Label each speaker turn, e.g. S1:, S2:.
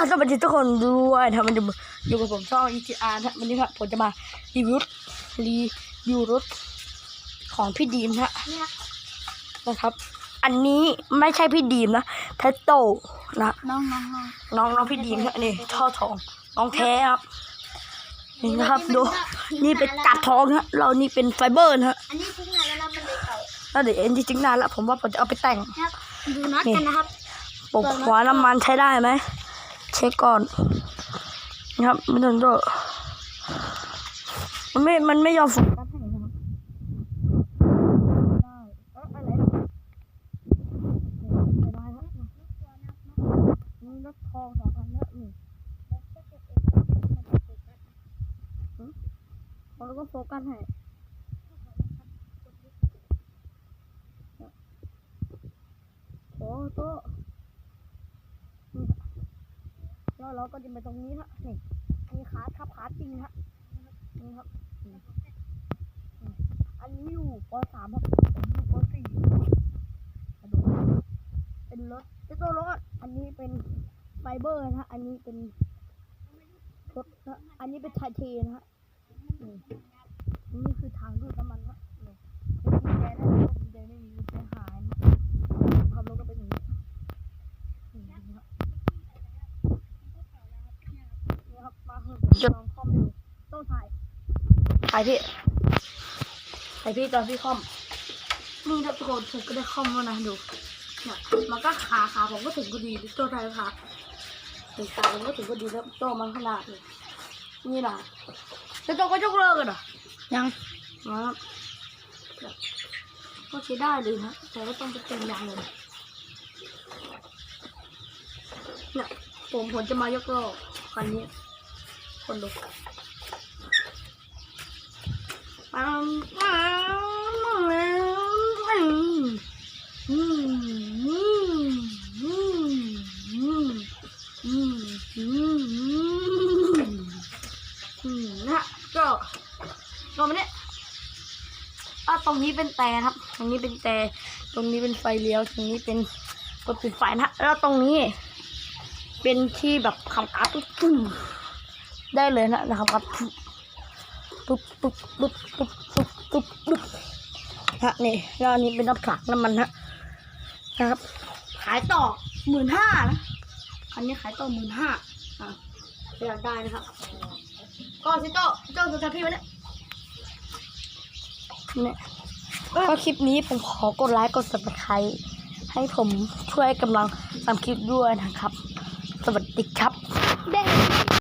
S1: ก็สวัสดีทุกคนด้วยนะมันจะอยู่กับผมช่อง ETR นะวันนี้ครับผมจะมารีวิวรีวิวรถของพี่ดีมนะ
S2: เนี่ย
S1: นะครับ อันนี้ไม่ใช่พี่ดีมนะเทสโตนะ
S2: น้องน้องน้อง
S1: น้องน้องพี่ดีมนะนี่ท่อทองน้องแท้ครับนี่นะครับดูนี่เป็นกัดทองฮะเรานี่เป็นไฟเบอร์นะฮะ
S2: อันนี้ทิ้งนานแล้วนะมันเลยเก่า
S1: แล้วเดี๋ยวเอ็นจริงๆนานแล้วผมว่าผมจะเอาไปแต่ง
S2: ครับดูน็อตกันนะครับ
S1: ปกหัวน้ำมันใช้ได้ไหม เช็คก่อนนะครับไม่ต้องด้วยมันไม่ มันไม่ยอมฝึกการแข่งนะครับได้เอ๊ะอะไรนะไม่ได้ครับนี่รถทองสองอันแล้วนี่แล้วก็โฟกัสให้โอ้โต แล้วเราก็จะไปตรงนี้ฮะนี่มีขาทับขาจริงฮะนี่ครับอันนี้อยู่ปสามครับผมอยู่ปสี่มาดูเป็นรถเป็นตัวรถอันนี้เป็นไฟเบอร์นะฮะอันนี้เป็นรถนะอันนี้เป็นไทเทนะฮะนี่นี่คือทางดูดน้ำมันฮะนี่กุญแจได้แล้วกุญแจไม่มีกุญแจหายนะขับรถก็เป็นอย่างนี้นี่ครับ นี่ครับมาคือผม ลองคอมดูต้องถ่ายถ่ายพี่ถ่ายพี่ตอนพี่คอม นี่ครับทุกคนผมก็ได้คอมแล้วนะดูเนี่ยมันก็ขาขาผมก็ถึงพอดีตัวไทยขาถึงขาผมก็ถึงพอดีแล้วตัวมันขนาดนี้นี่นะแล้วตัวก็ยกเลิกกันเหรอ
S2: ยัง
S1: นะครับก็ใช้ได้เลยนะแต่ก็ต้องไปเต็มยางเลยเนี่ยผมผมจะมายกเลิกคันนี้ คนดูปังปังปังปังอืมอืมอืมอืมอืมอืมอืมนะก็ก็มาเนี่ยอะตรงนี้เป็นแต่ครับ ตรงนี้เป็นแต่ ตรงนี้เป็นไฟเลี้ยว ตรงนี้เป็นกดปิดไฟนะแล้วตรงนี้ เป็นที่แบบคำการ์ดตุ้ม ได้เลยนะนะครับครับปุ๊บปุ๊บปุ๊บปุ๊บปุ๊บปุ๊บปุ๊บฮะนี่แล้วอันนี้เป็นน้ำผลักน้ำมันฮะนะครับ ขายต่อหมื่นห้านะคันนี้ขายต่อหมื่นห้าอะอยากได้นะครับก็สิโจ้โจ้สุดท้ายพี่มาเนี่ยเนี่ยก็คลิปนี้ผมขอกดไลค์กด subscribe ให้ผมช่วยกำลังทำคลิปด้วยนะครับ สวัสดีครับ
S2: ได้